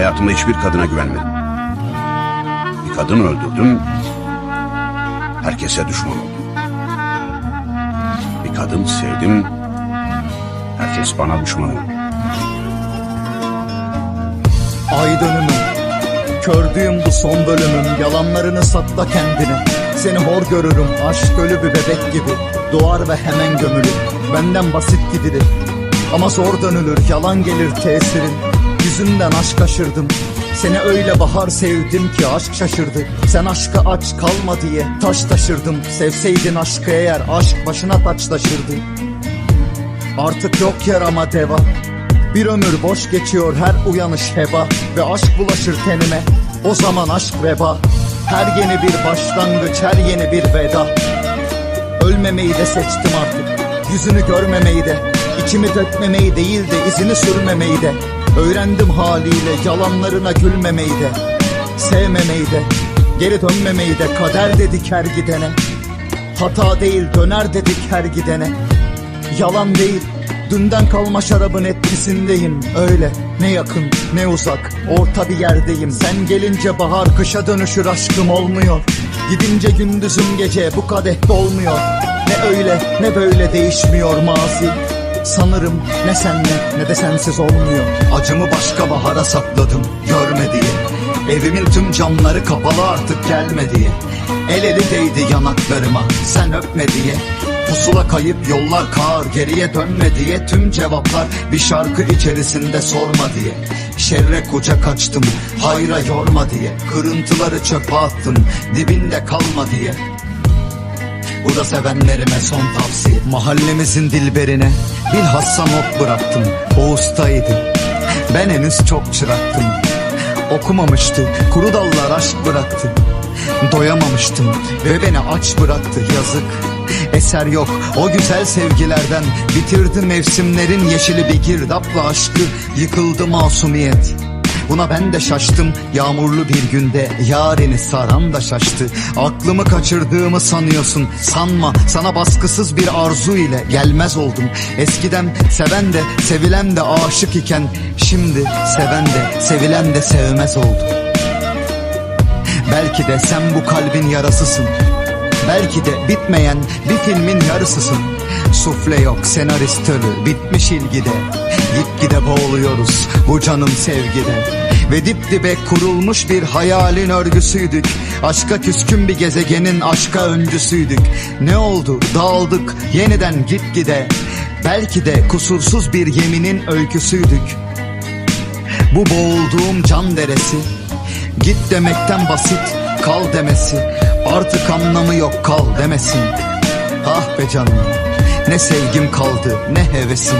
Hayatımda hiçbir kadına güvenmedim. Bir kadın öldürdüm, herkese düşman oldum. Bir kadın sevdim, herkes bana düşman oldu. Ay dönümüm Kördüğüm bu son bölümüm Yalanlarını sakla kendine Seni hor görürüm Aşk ölü bir bebek gibi Doğar ve hemen gömülür Benden basit gidilir Ama zor dönülür Yalan gelir tesirin Yüzünden aşk aşırdım seni öyle bahar sevdim ki aşk şaşırdı. Sen aşka aç kalma diye taş taşırdım. Sevseydin aşkı eğer aşk başına taç taşırdı. Artık yok yarama deva. Bir ömür boş geçiyor her uyanış heba. Ve aşk bulaşır tenime. O zaman aşk veba. Her yeni bir başlangıç her yeni bir veda. Ölmemeyi de seçtim artık. Yüzünü görmemeyi de içimi dökmemeyi değil de izini sürmemeyi de Öğrendim haliyle yalanlarına gülmemeyi de Sevmemeyi de Geri dönmemeyi de kader dedik her gidene. Hata değil döner dedik her gidene. Yalan değil Dünden kalma şarabın etkisindeyim. Öyle ne yakın ne uzak Orta bir yerdeyim. Sen gelince bahar kışa dönüşür aşkım olmuyor. Gidince gündüzüm gece bu kadeh dolmuyor. Ne öyle ne böyle değişmiyor mazi Sanırım ne senle ne de sensiz olmuyor. Acımı başka bahara sakladım görme diye Evimin tüm camları kapalı artık gelme diye El eli değdi yanaklarıma sen öpme diye. Pusula kayıp yollar kağır geriye dönme diye. Tüm cevaplar bir şarkı içerisinde sorma diye. Şerre kucak açtım hayra yorma diye. Kırıntıları çöpe attım dibinde kalma diye bu da sevenlerime son tavsiye. Mahallemizin dilberine bilhassa not bıraktım. O ustaydı. Ben henüz çok çıraktım. Okumamıştı kuru dallar aşk bıraktı. Doyamamıştım ve beni aç bıraktı yazık. Eser yok o güzel sevgilerden Bitirdi mevsimlerin yeşili bir girdapla aşkı. Yıkıldı masumiyet Buna ben de şaştım. Yağmurlu bir günde yareni saran da şaştı. Aklımı kaçırdığımı sanıyorsun. Sanma sana baskısız bir arzu ile gelmez oldum. Eskiden seven de sevilen de aşık iken Şimdi seven de sevilen de sevmez oldu Belki de sen bu kalbin yarasısın Belki de bitmeyen bir filmin yarısısın. Sufle yok senarist ölü bitmiş ilgide. Gitgide boğuluyoruz bu canım sevgide. Ve dip dibe kurulmuş bir hayalin örgüsüydük. Aşka küskün bir gezegenin aşka öncüsüydük. Ne oldu? Dağıldık yeniden gitgide Belki de kusursuz bir yeminin öyküsüydük. Bu boğulduğum can deresi Git demekten basit kal demesi Artık anlamı yok kal demesin. Ah be canım ne sevgim kaldı ne hevesim